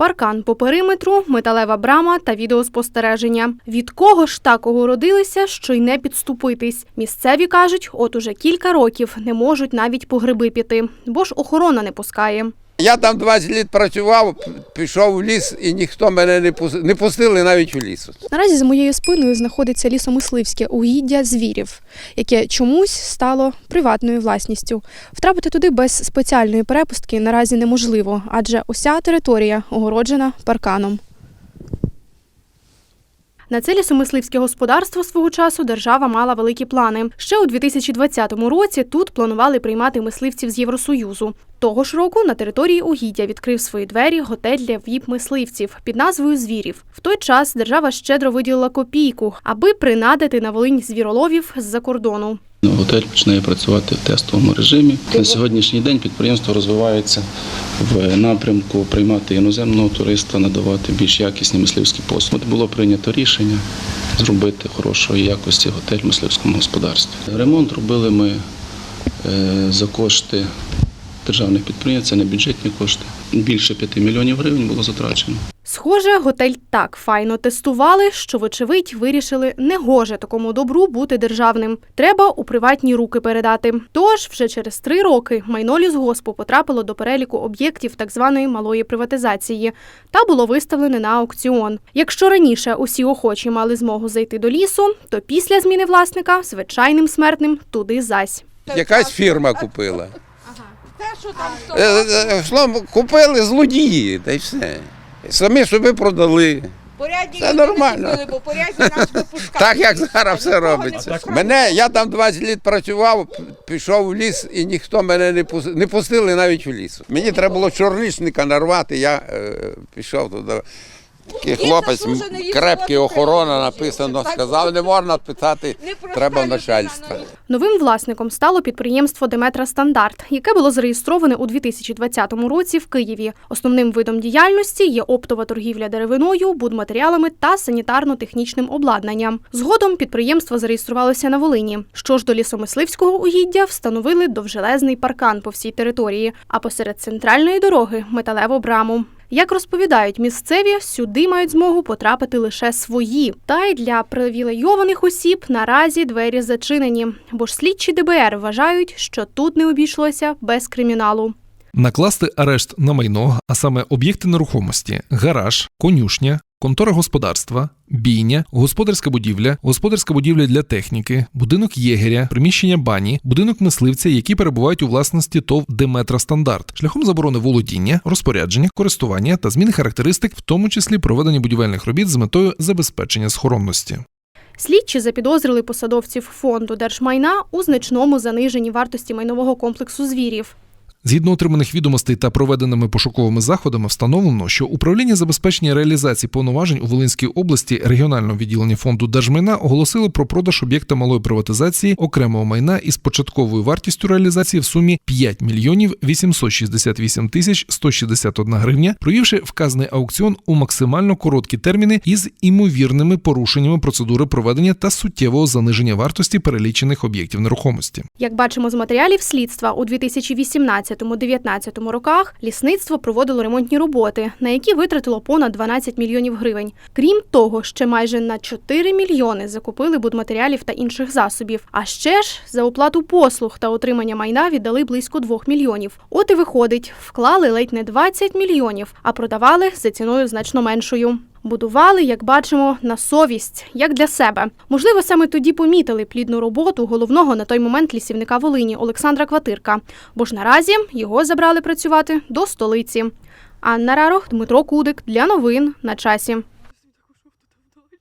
Паркан по периметру, металева брама та відеоспостереження. Від кого ж так огородилися, що й не підступитись? Місцеві кажуть, от уже кілька років не можуть навіть по гриби піти, бо ж охорона не пускає. Я там 20 літ працював, пішов в ліс, і ніхто мене не пустив. Не пустили навіть у ліс. Наразі за моєю спиною знаходиться лісомисливське угіддя звірів, яке чомусь стало приватною власністю. Втрапити туди без спеціальної перепустки наразі неможливо, адже уся територія огороджена парканом. На це лісомисливське господарство свого часу держава мала великі плани. Ще у 2020 році тут планували приймати мисливців з Євросоюзу. Того ж року на території угіддя відкрив свої двері готель для віп-мисливців під назвою Звірів. В той час держава щедро виділила копійку, аби принадити на Волинь звіроловів з-за кордону. Готель починає працювати в тестовому режимі. На сьогоднішній день підприємство розвивається в напрямку приймати іноземного туриста, надавати більш якісні мисливські послуги. Було прийнято рішення зробити хорошої якості готель в мисливському господарстві. Ремонт робили ми е, за кошти державних підприємств, це не бюджетні кошти. Більше 5 мільйонів гривень було затрачено. Схоже, готель так файно тестували, що, вочевидь, вирішили не гоже такому добру бути державним. Треба у приватні руки передати. Тож вже через три роки майно лісгоспу потрапило до переліку об'єктів так званої малої приватизації та було виставлене на аукціон. Якщо раніше усі охочі мали змогу зайти до лісу, то після зміни власника звичайним смертним туди зась. Якась фірма купила. Те, що там Е, е, купили злодії, та й все. Самі собі продали. порядні Це люди нормально. не купили, бо порядні нас. Так як зараз все Нікого не робиться. Мене, я там 20 літ працював, пішов в ліс, і ніхто мене не пустив. Не пустили навіть у ліс. Мені треба було чорлічника нарвати, я е, пішов туди. Такий хлопець, крепкий охорона написано, сказав, не можна питати, треба ну, Новим власником стало підприємство Деметра Стандарт, яке було зареєстроване у 2020 році в Києві. Основним видом діяльності є оптова торгівля деревиною, будматеріалами та санітарно-технічним обладнанням. Згодом підприємство зареєструвалося на Волині. Що ж до лісомисливського угіддя встановили довжелезний паркан по всій території, а посеред центральної дороги металеву браму. Як розповідають місцеві, сюди мають змогу потрапити лише свої. Та й для привілейованих осіб наразі двері зачинені, бо ж слідчі ДБР вважають, що тут не обійшлося без криміналу. Накласти арешт на майно, а саме об'єкти нерухомості, гараж, конюшня, контора господарства, бійня, господарська будівля, господарська будівля для техніки, будинок єгеря, приміщення бані, будинок мисливця, які перебувають у власності ТОВ Деметра Стандарт, шляхом заборони володіння, розпорядження, користування та зміни характеристик, в тому числі проведення будівельних робіт з метою забезпечення схоронності. Слідчі запідозрили посадовців фонду держмайна у значному заниженні вартості майнового комплексу звірів. Згідно отриманих відомостей та проведеними пошуковими заходами, встановлено, що управління забезпечення реалізації повноважень у Волинській області регіонального відділення фонду держмайна оголосило про продаж об'єкта малої приватизації окремого майна із початковою вартістю реалізації в сумі 5 мільйонів 868 тисяч 161 гривня, провівши вказаний аукціон у максимально короткі терміни із імовірними порушеннями процедури проведення та суттєвого заниження вартості перелічених об'єктів нерухомості. Як бачимо з матеріалів слідства, у 2018-2019 роках лісництво проводило ремонтні роботи, на які витратило понад 12 мільйонів гривень. Крім того, ще майже на 4 мільйони закупили будматеріалів та інших засобів. А ще ж за оплату послуг та отримання майна віддали близько 2 мільйонів. От і виходить, вклали ледь не 20 мільйонів, а продавали за ціною значно меншою. Будували, як бачимо, на совість, як для себе. Можливо, саме тоді помітили плідну роботу головного на той момент лісівника Волині Олександра Кватирка, бо ж наразі його забрали працювати до столиці. Анна Рарох, Дмитро Кудик для новин на часі.